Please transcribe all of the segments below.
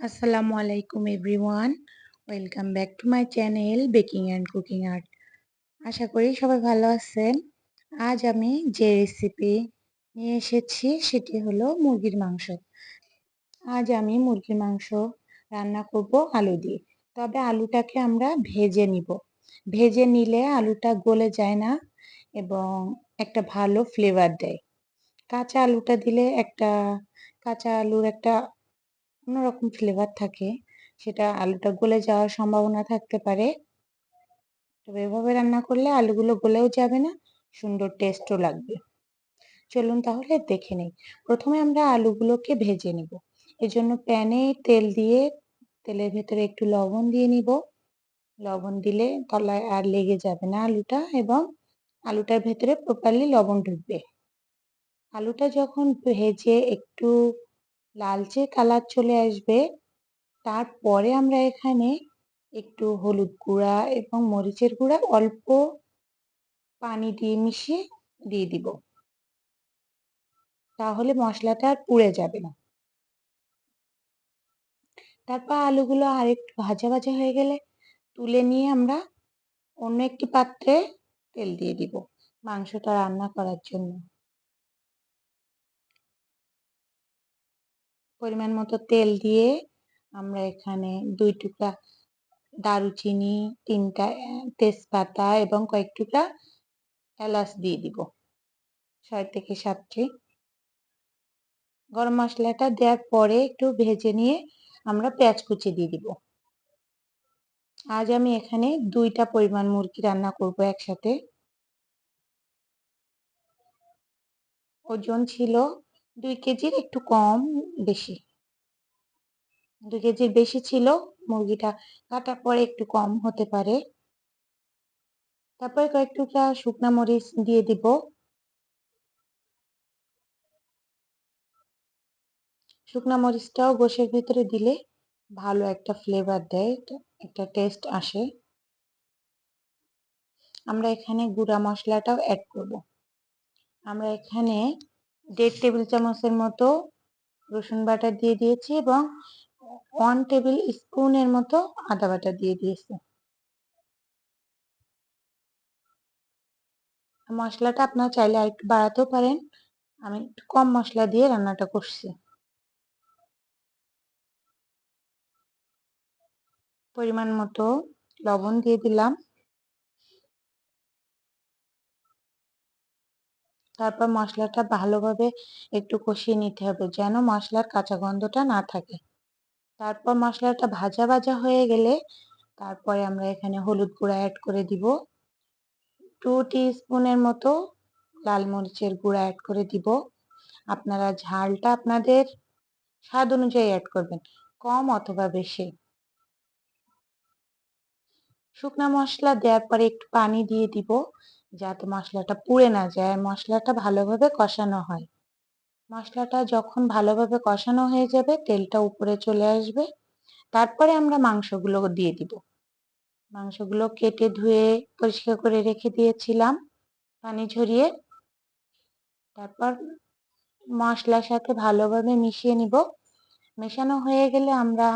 আসসালামু আলাইকুম everyone welcome back to my channel baking and cooking art আশা করি সবাই ভালো আছেন। আজ আমি যে রেসিপি নিয়ে এসেছি, সেটি হলো মুরগির মাংস। আজ আমি মুরগির মাংস রান্না করব আলু দিয়ে। তবে আলুটাকে আমরা ভেজে নিব। ভেজে নিলে আলুটা গলে যায় না এবং একটা ভালো ফ্লেভার দেয়। কাঁচা আলুটা দিলে একটা, কাঁচা আলুর একটা অন্যরকম ফ্লেভার থাকে, সেটা আলুটা গলে যাওয়ার সম্ভাবনা থাকতে পারে। তবে এভাবে রান্না করলে আলুগুলো গলেও যাবে না, সুন্দর টেস্টও লাগবে। চলুন তাহলে দেখে নেই। প্রথমে আমরা আলুগুলোকে ভেজে নিব। এজন্য প্যানে তেল দিয়ে তেলের ভেতরে একটু লবণ দিয়ে নিব। লবণ দিলে তলায় আর লেগে যাবে না আলুটা এবং আলুটার ভেতরে প্রপারলি লবণ ঢুকবে। আলুটা যখন ভেজে একটু লালচে কালার চলে আসবে তারপরে আমরা এখানে একটু হলুদ গুঁড়া এবং মরিচের গুঁড়া অল্প পানি দিয়ে মিশিয়ে দিয়ে দিব। তাহলে মশলাটা আর পুড়ে যাবে না। তারপর আলুগুলো আর একটু ভাজা ভাজা হয়ে গেলে তুলে নিয়ে আমরা অন্য একটি পাত্রে তেল দিয়ে দিব মাংসটা রান্না করার জন্য। পরিমাণ মতো তেল দিয়ে আমরা এখানে দুই টুকরা দারুচিনি, তিনটা তেজপাতা এবং কয়েক টুকরা এলাচ দিয়ে দিব। ছয় থেকে সাতটি। গরম মশলাটা দেওয়ার পরে একটু ভেজে নিয়ে আমরা পেঁয়াজ কুচি দিয়ে দিব। আজ আমি এখানে দুইটা পরিমাণ মুরগি রান্না করব একসাথে। ওজন ছিল দুই কেজির একটু কম বেশি। দুই কেজির বেশি ছিল, মুরগিটা কাটার পরে একটু কম হতে পারে। তারপরে কয়েক টুকরা শুকনা মরিচ দিয়ে দিব। শুকনা মরিচটাও গোশের ভিতরে দিলে ভালো একটা ফ্লেভার দেয় একটা টেস্ট আসে। আমরা এখানে গুঁড়া মশলাটাও অ্যাড করব। আমরা এখানে দেড় টেবিল চামচের মতো রসুন বাটা দিয়ে দিয়েছি এবং ওয়ান টেবিল স্পুনের মতো আদা বাটা দিয়ে দিয়েছি। মশলাটা আপনার চাইলে আরেকটু বাড়াতেও পারেন। আমি একটু কম মশলা দিয়ে রান্নাটা করছি। পরিমাণ মতো লবণ দিয়ে দিলাম। তারপর মশলাটা ভালোভাবে একটু কষিয়ে নিতে হবে যেন মশলার কাঁচা গন্ধটা না থাকে। তারপর মশলাটা ভাজা ভাজা হয়ে গেলে তারপরে আমরা এখানে হলুদ গুঁড়া অ্যাড করে দিব। টু স্পুনের মতো লাল মরিচের গুঁড়া অ্যাড করে দিব। আপনারা ঝালটা আপনাদের স্বাদ অনুযায়ী অ্যাড করবেন, কম অথবা বেশি। শুকনা মশলা দেওয়ার পরে একটু পানি দিয়ে দিব। যাতে মশলাটা পুড়ে না যায় আর মশলাটা ভালোভাবে কষানো হয়। মশলাটা যখন ভালোভাবে কষানো হয়ে যাবে, তেলটা উপরে চলে আসবে। তারপরে আমরা মাংসগুলো দিয়ে দিব। মাংসগুলো কেটে ধুয়ে পরিষ্কার করে রেখে দিয়েছিলাম পানি ঝরিয়ে। তারপর মশলার সাথে ভালোভাবে মিশিয়ে নিব। মেশানো হয়ে গেলে আমরা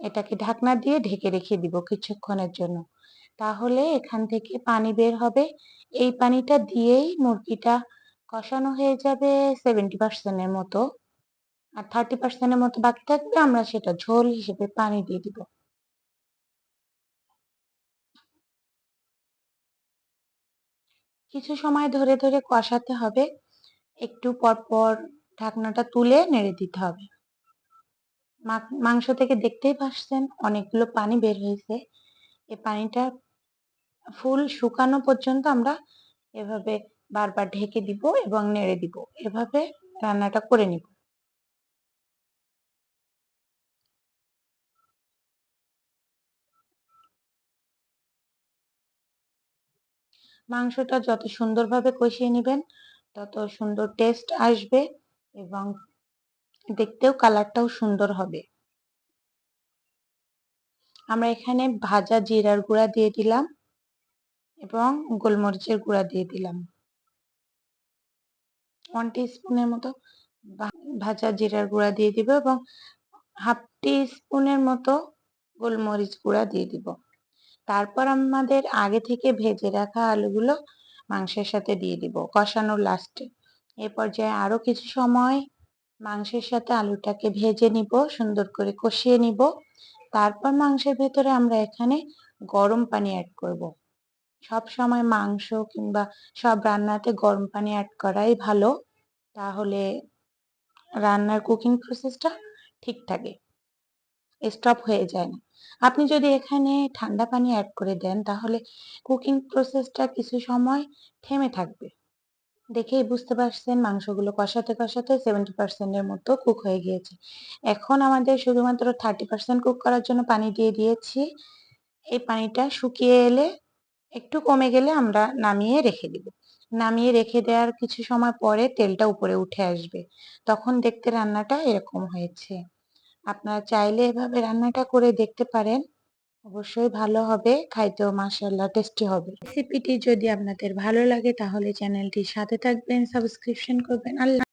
এটাকে ঢাকনা দিয়ে ঢেকে রেখে দিব কিছুক্ষণের জন্য। তাহলে এখান থেকে পানি বের হবে। এই পানিটা দিয়েই মুরগিটা কষানো হয়ে যাবে সেভেন্টি পার্সেন্টের মতো। আর থার্টি পার্সেন্টের মতো বাকি থাকবে, আমরা সেটা ঝোল হিসেবে পানি দিয়ে দিব। কিছু সময় ধরে ধরে কষাতে হবে। একটু পরপর ঢাকনাটা তুলে নেড়ে দিতে হবে। মাংস থেকে দেখতেই পাচ্ছেন অনেকগুলো পানি বের হয়েছে। এই পানিটা ফুল শুকানো পর্যন্ত আমরা এভাবে বারবার ঢেকে দিব এবং নেড়ে দিব। এভাবে রান্নাটা করে নিব। মাংসটা যত সুন্দরভাবে কষিয়ে নেবেন, তত সুন্দর টেস্ট আসবে এবং দেখতেও কালারটাও সুন্দর হবে। আমরা এখানে ভাজা জিরার গুঁড়া দিয়ে দিলাম। এবং গোলমরিচের গুঁড়া দিয়ে দিলাম। ওয়ান স্পুনের মতো ভাজা জিরার গুঁড়া দিয়ে দিব এবং হাফ টি স্পুনের মতো গোলমরিচ গুঁড়া দিয়ে দিব। তারপর আমাদের আগে থেকে ভেজে রাখা আলুগুলো মাংসের সাথে দিয়ে দিব কষানোর লাস্টে এ। পর্যায়ে আরও কিছু সময় মাংসের সাথে আলুটাকে ভেজে নিব, সুন্দর করে কষিয়ে নিব। তারপর মাংসের ভেতরে আমরা এখানে গরম পানি অ্যাড করব। সব সময় মাংস কিংবা সব রান্নাতে গরম পানি অ্যাড করাই ভালো। তাহলে রান্নার কুকিং প্রসেসটা ঠিক থাকে। স্টপ হয়ে যায় না। আপনি যদি এখানে ঠান্ডা পানি অ্যাড করে দেন, তাহলে কুকিং প্রসেসটা কিছু সময় থেমে থাকবে। দেখেই বুঝতে পারছেন মাংসগুলো কষাতে কষাতে সেভেন্টি পার্সেন্টের মতো কুক হয়ে গিয়েছে। এখন আমাদের শুধুমাত্র থার্টি পার্সেন্ট কুক করার জন্য পানি দিয়ে দিয়েছি। এই পানিটা শুকিয়ে এলে একটু কমে গেলে আমরা নামিয়ে রেখে দিব। নামিয়ে রেখে দেওয়ার কিছু সময় পরে তেলটা উপরে উঠে আসবে। তখন দেখতে রান্নাটা এরকম হয়েছে। আপনারা চাইলে এভাবে রান্নাটা করে দেখতে পারেন। অবশ্যই ভালো হবে, খাইতেও মাসাল্লাহ টেস্টি হবে। রেসিপিটি যদি আপনাদের ভালো লাগে তাহলে চ্যানেলটির সাথে থাকবেন সাবস্ক্রিপশন করবেন। আল্লাহ